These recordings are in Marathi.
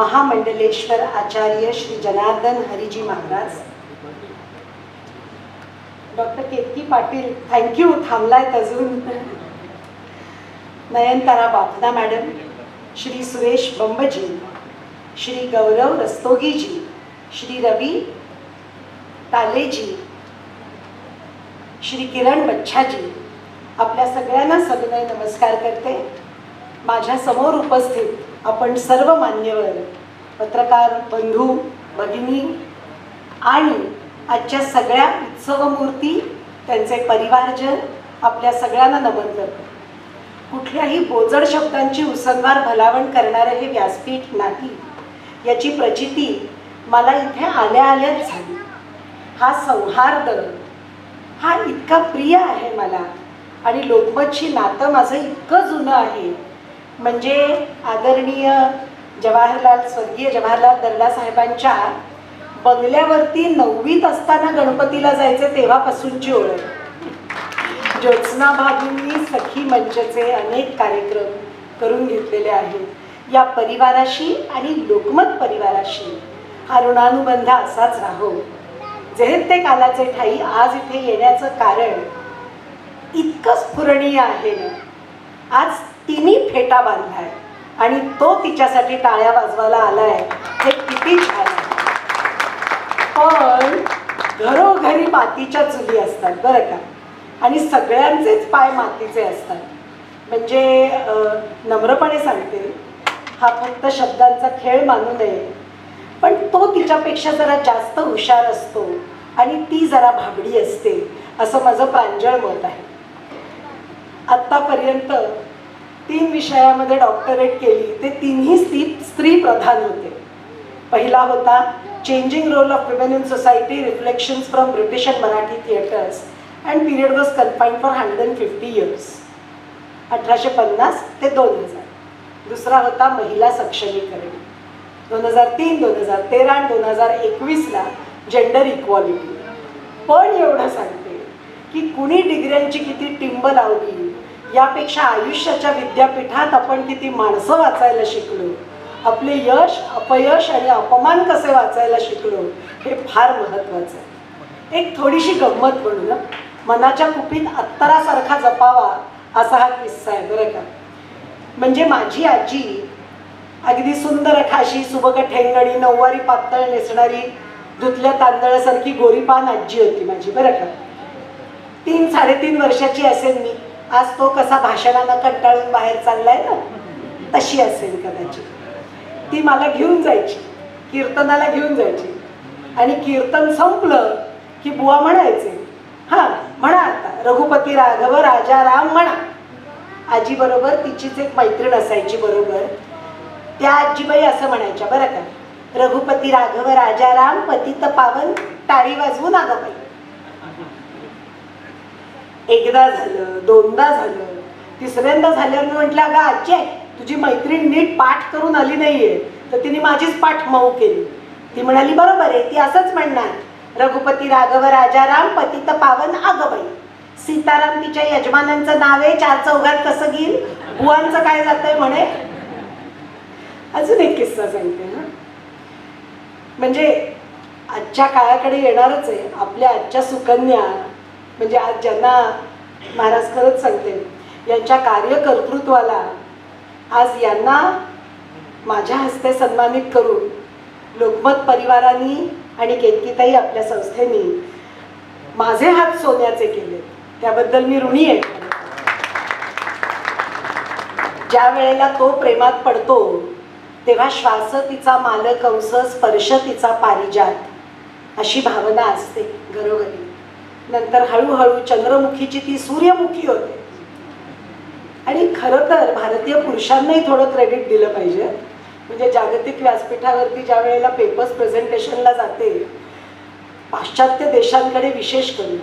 Mahamandaleshwar Acharya Shri Janardan Hariji Maharaj. Doctor Ketaki Patil thank you थांबलायत अजून. नयनतारा बाफना मॅडम श्री सुरेश बंबजी श्री गौरव रस्तोगीजी श्री रवी तालेजी श्री किरण बच्छाजी आपल्या सगळ्यांना सविनय नमस्कार करते. माझ्यासमोर उपस्थित आपण सर्व मान्यवर पत्रकार बंधू भगिनी आणि आजच्या सगळ्या उत्सवमूर्ती त्यांचे परिवारजन आपल्या सगळ्यांना नमन करतो. कुठल्याही बोजड शब्दांची उसंगार भलावण करणारं हे व्यासपीठ नाही. याची प्रचिती मला इथे आल्या आल्याच झाली. हा सौहार्द हा इतका प्रिय आहे मला आणि लोकमतशी नातं माझं इतकं जुनं आहे. म्हणजे आदरणीय जवाहरलाल स्वर्गीय जवाहरलाल दर्डा साहेबांच्या बंगल्यावरती नववीत असताना गणपतीला जायचे तेव्हापासूनची ओळख. ज्योत्स्ना भाभींनी सखी मंचचे अनेक कार्यक्रम करून घेतलेले आहेत. या परिवाराशी आणि लोकमत परिवाराशी हा ऋणानुबंध असाच राहो. जे ते कालाचे ठाई आज इथे येण्याचं कारण इतकं स्फुरणीय आहे ना? आज तिने फेटा बांधलाय. आणि तो तिच्यासाठी टाळ्या वाजवायला आलाय. हे किती छान आहे. पण घरोघरी मातीच्या चुली असतात बरं का? आणि सगळ्यांचेच पाय मातीचे असतात. म्हणजे नम्रपणे सांगते हा फक्त शब्दांचा खेळ मानू नये. पण तो तिच्यापेक्षा जरा जास्त हुशार असतो आणि ती जरा भाबडी असते असं माझं प्रांजळ मत आहे. आत्तापर्यंत तीन विषयामध्ये डॉक्टरेट केली. ते तिन्ही स्त्री स्त्री प्रधान होते. पहिला होता changing role of women in society reflections from British and Marathi theatres and period was confined for hundred and fifty years अठराशे पन्नास ते दोन हजार. दुसरा होता महिला सक्षमीकरण. दोन हजार तीन दोन हजार तेरा आणि दोन हजार एकवीसला जेंडर इक्वॉलिटी पण एवढं सांगते की कुणी डिग्र्यांची किती टिंब लावली यापेक्षा आयुष्याच्या विद्यापीठात आपण किती माणसं वाचायला शिकलो? आपले यश अपयश आणि अपमान कसे वाचायला शिकलो? हे फार महत्त्वाचं आहे. एक थोडीशी गंमत म्हणू ना? मनाच्या कुपीत अत्तरासारखा जपावा असा हा किस्सा आहे बरं का? म्हणजे माझी आजी अगदी सुंदर खाशी सुबक ठेंगणी नऊवारी पातळ नेसणारी धुतल्या तांदळासारखी गोरीपान आजी होती माझी बरं का? तीन साडेतीन वर्षाची असेल मी. आज तो कसा भाषणानं कंटाळून बाहेर चाललाय ना तशी असेल कदाचित. ती मला घेऊन जायची कीर्तनाला घेऊन जायची. आणि कीर्तन संपलं की बुवा म्हणायचे हां म्हणा आता रघुपती राघव राजा राम म्हणा. आजी बरोबर तिचीच एक मैत्रीण असायची बरोबर. त्या आजीबाई असं म्हणायच्या बरं का रघुपती राघव राजा राम पतित पावन टाळी वाजवून आगं बाई. एकदा झालं दोनदा झालं तिसऱ्यांदा झाल्यावर मी म्हटलं अगं आजी तुझी मैत्रीण नीट पाठ करून आली नाहीये. तर तिने माझीच पाठ मऊ केली. ती म्हणाली बरोबर आहे ती असंच म्हणणार रघुपती राघव राजाराम पतित पावन आगबाई. सीताराम तिच्या यजमानांचं नाव आहे चार चौघात कसं घेईल? बुवांचं काय जातंय म्हणे? अजून एक किस्सा सांगते ना म्हणजे आजच्या काळाकडे येणारच आहे आपल्या आजच्या सुकन्या म्हणजे आज ज्यांना महाराज खरंच सांगते यांच्या कार्यकर्तृत्वाला आज यांना माझ्या हस्ते सन्मानित करून लोकमत परिवारांनी आणि केतकीताई आपल्या संस्थेने माझे हात सोन्याचे केले. त्याबद्दल मी ऋणी आहे. ज्या वेळेला तो प्रेमात पडतो तेव्हा श्वास तिचा मालक अंश स्पर्श तिचा पारिजात अशी भावना असते घरोघरी. नंतर हळूहळू चंद्रमुखीची ती सूर्यमुखी होते. आणि खरं तर भारतीय पुरुषांनाही थोडं क्रेडिट दिलं पाहिजे. म्हणजे जागतिक व्यासपीठावरती ज्या वेळेला पेपर्स प्रेझेंटेशनला जाते पाश्चात्य देशांकडे विशेष करून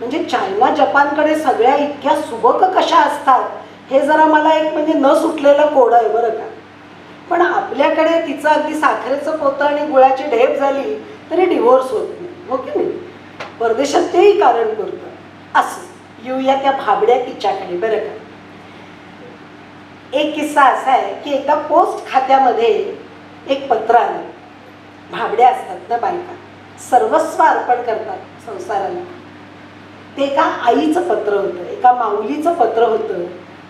म्हणजे चायना जपानकडे सगळ्या इतक्या सुबक कशा असतात हे जरा मला एक म्हणजे न सुटलेलं कोड आहे बरं का. पण आपल्याकडे तिचं अगदी साखरेचं पोतं आणि गुळाची ढेप झाली तरी डिव्होर्स होत नाही. हो की नाही? परदेशात तेही कारण करतं. असं येऊया त्या भाबड्या तिच्याकडे बरं का? एक किस्सा असा आहे की एकदा पोस्ट खात्यामध्ये एक पत्र आलं. भाबड्या असतात ना बायका. सर्वस्व अर्पण करतात संसाराला. ते एका आईचं पत्र होतं एका माऊलीचं पत्र होतं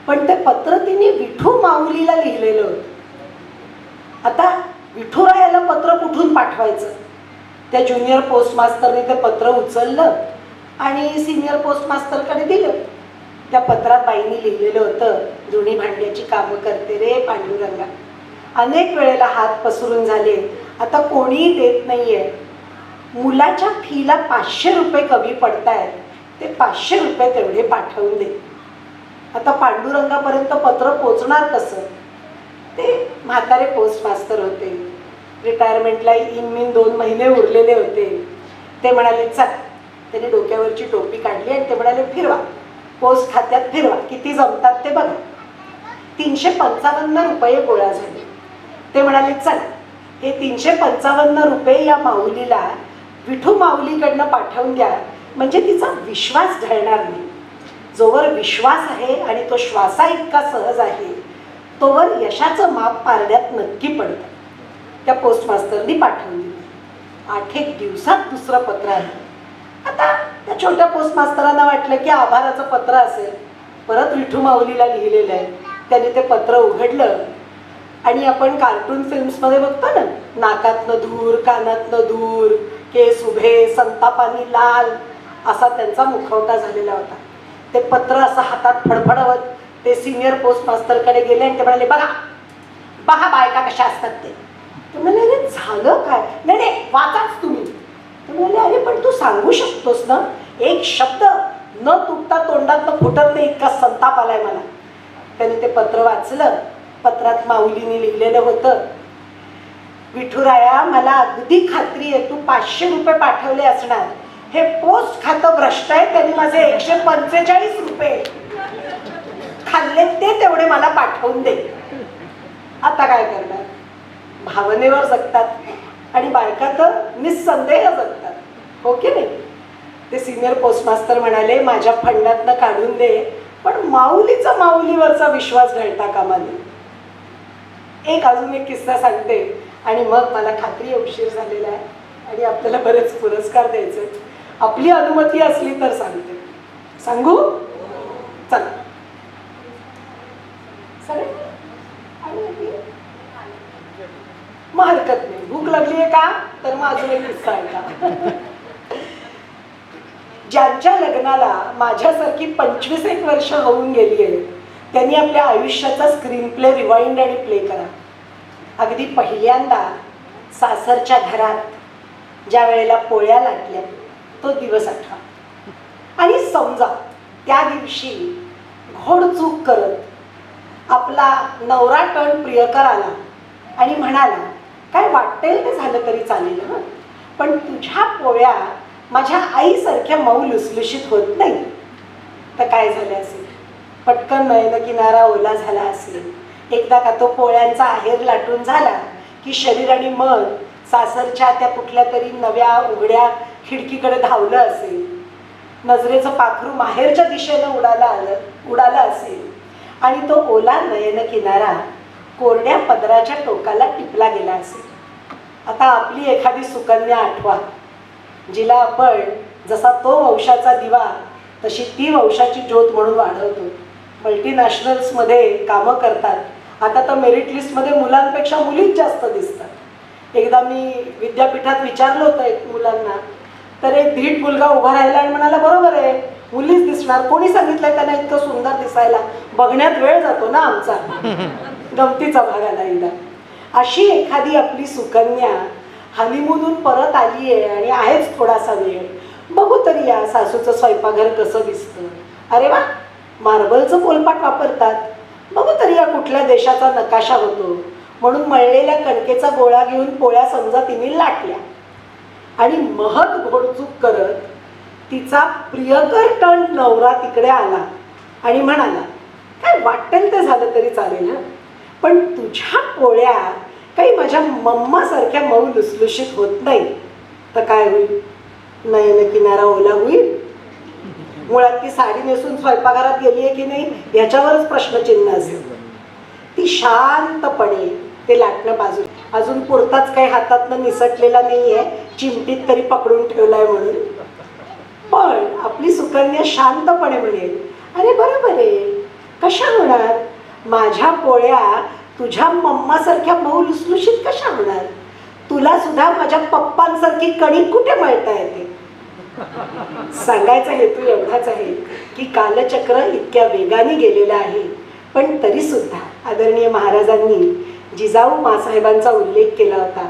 पण ते पत्र तिने विठू माऊलीला लिहिलेलं होतं. आता विठुरायाला पत्र कुठून पाठवायचं? त्या ज्युनियर पोस्ट मास्तरने ते पत्र उचललं आणि सिनियर पोस्ट मास्तरकडे दिलं. त्या पत्रात बाईंनी लिहिलेलं होतं जुनी भांड्याची कामं करते रे पांडुरंगा. अनेक वेळेला हात पसरून झाले आता कोणीही देत नाही आहे मुलाच्या फीला पाचशे रुपये कमी पडतायत. ते पाचशे रुपये तेवढे पाठवून दे. आता पांडुरंगापर्यंत पत्र पोचणार कसं? ते म्हातारे पोस्ट मास्तर होते. रिटायरमेंटला इन दोन महिने उरलेले होते. ते म्हणाले चल. त्याने डोक्यावरची टोपी काढली आणि ते म्हणाले फिरवा. पोस्ट खात्यात फिरवा. किती जमतात ते बघा. तीनशे पंचावन्न रुपये गोळा झाले. ते म्हणाले चल. हे तीनशे पंचावन्न रुपये या माऊलीला विठू माऊलीकडनं पाठवून द्या. म्हणजे तिचा विश्वास ढळणार नाही. जोवर विश्वास आहे आणि तो श्वासा इतका सहज आहे तोवर यशाचं माप पारड्यात नक्की पडतं. त्या पोस्टमास्तरनी पाठवली. पाठवून आठ एक दिवसात दुसरं पत्र आलं. आता त्या छोट्या पोस्टमास्तरांना वाटलं की आभाराचं पत्र असेल. परत विठू माऊलीला लिहिलेलं आहे. त्याने ते पत्र उघडलं. आणि आपण कार्टून फिल्म्समध्ये बघतो ना नाकातनं धूर कानातनं धूर केस उभे संतापानी लाल असा त्यांचा मुखवटा झालेला होता. ते पत्र असं हातात फडफडवत ते सिनियर पोस्ट मास्तरकडे गेले आणि ते म्हणाले बघा बघा बायका कशा असतात ते. तर म्हणाले अरे झालं काय? नाही नाही वाचाच तुम्ही. तर म्हणाले अरे पण तू सांगू शकतोस ना? एक शब्द न तुटता तोंडात फुटत नाही इतका संताप आलाय मला. त्याने ते पत्र वाचलं. पत्रात माऊलीने लिहिलेलं होतं विठुराया मला अगदी खात्री आहे तू पाचशे रुपये पाठवले असणार. हे पोस्ट खातं भ्रष्ट आहे त्यांनी माझे एकशे पंचेचाळीस रुपये खाल्ले ते तेवढे मला पाठवून दे. आता काय करणार? भावनेवर जगतात. आणि बायका तर निस्संदेह जगतात. हो की नाही? ते सिनियर पोस्टमास्तर म्हणाले माझ्या फंडातनं काढून दे पण माऊलीचा माऊलीवरचा विश्वास घडता कामा नये. एक अजून एक किस्सा सांगते. आणि मग मला खात्री उशीर झालेला आहे. आणि आपल्याला बरेच पुरस्कार द्यायचे आपली अनुमती असली तर सांगते. सांगू? चला सगळे आणि मग हरकत नाही. भूक लागली आहे का? तर मग अजून एक किस्सा ऐका ज्यांच्या लग्नाला माझ्यासारखी पंचवीस एक वर्ष होऊन गेली आहे त्यांनी आपल्या आयुष्याचा स्क्रीन प्ले रिवाइंड आणि प्ले करा. अगदी पहिल्यांदा सासरच्या घरात ज्या वेळेला पोळ्या लाटल्या तो दिवस आठवा. आणि समजा त्या दिवशी घोडचूक करत आपला नवरा टण प्रियकर आला आणि म्हणाला काय वाटेल ते झालं तरी चालेल हं. पण तुझ्या पोळ्या माझ्या आईसारख्या मऊ लुसलुशीत होत नाही. तर काय झालं असेल? पटकन नयन किनारा ओला झाला असेल. एकदा का तो पोळ्यांचा आहेर लाटून झाला की शरीर आणि मन सासरच्या त्या कुठल्या तरी नव्या उघड्या खिडकीकडे धावलं असेल. नजरेचं पाखरू माहेरच्या दिशेनं उडाला आलं उडाला असेल. आणि तो ओला नयन किनारा कोरड्या पदराच्या टोकाला टिपला गेला असेल. आता आपली एखादी सुकन्या आठवा. जिला आपण जसा तो वंशाचा दिवा तशी ती वंशाची ज्योत म्हणून वाढवतो. मल्टीनॅशनल्समध्ये कामं करतात. आता तर मेरिट लिस्टमध्ये मुलांपेक्षा मुलीच जास्त दिसतात. एकदा मी विद्यापीठात विचारलं होतं एक मुलांना तर एक धीट मुलगा उभा राहिला आणि म्हणाला बरोबर आहे मुलीच दिसणार. कोणी सांगितलंय त्यांना इतकं सुंदर दिसायला? बघण्यात वेळ जातो ना आमचा. गमतीचा भाग आला एकदा. अशी एखादी आपली सुकन्या हनीमूनहून परत आली आहे आणि आहेच थोडासा वेळ. बघू तरी या सासूचं स्वयंपाकघर कसं दिसतं. अरे वा! मार्बलचं पोलपाट वापरतात. बघू तरी या कुठल्या देशाचा नकाशा होतो. म्हणून मळलेल्या कणकेचा गोळा घेऊन पोळ्या समजा तिने लाटल्या. आणि महत घोडचूक करत तिचा प्रियकर टण नवरा तिकडे आला आणि म्हणाला काय वाटेल ते झालं तरी चालेल हं? पण तुझ्या पोळ्या काही माझ्या मम्मासारख्या मऊ लुसलुशीत होत नाही. तर काय होईल? नयन किनारा ओला होईल. मुळात ती साडी नेसून स्वयंपाकघरात गेली आहे की नाही याच्यावरच प्रश्नचिन्ह असेल. ती शांतपणे ते लाटणं बाजू अजून पुरताच काही हातातनं निसटलेला नाही आहे चिमटीत तरी पकडून ठेवलाय म्हणून. पण आपली सुकन्या शांतपणे म्हणेल अरे बरोबर आहे. कशा होणार? माझ्या पोळ्या तुझ्या मम्मासारख्या मऊ लुसलुशीत कशा होणार? तुला सुद्धा माझ्या पप्पांसारखी कणी कुठे मळता येते? सांगायचा हेतू एवढाच आहे की कालचक्र इतक्या वेगाने गेलेलं आहे. पण तरी सुद्धा आदरणीय महाराजांनी जिजाऊ मासाहेबांचा उल्लेख केला होता.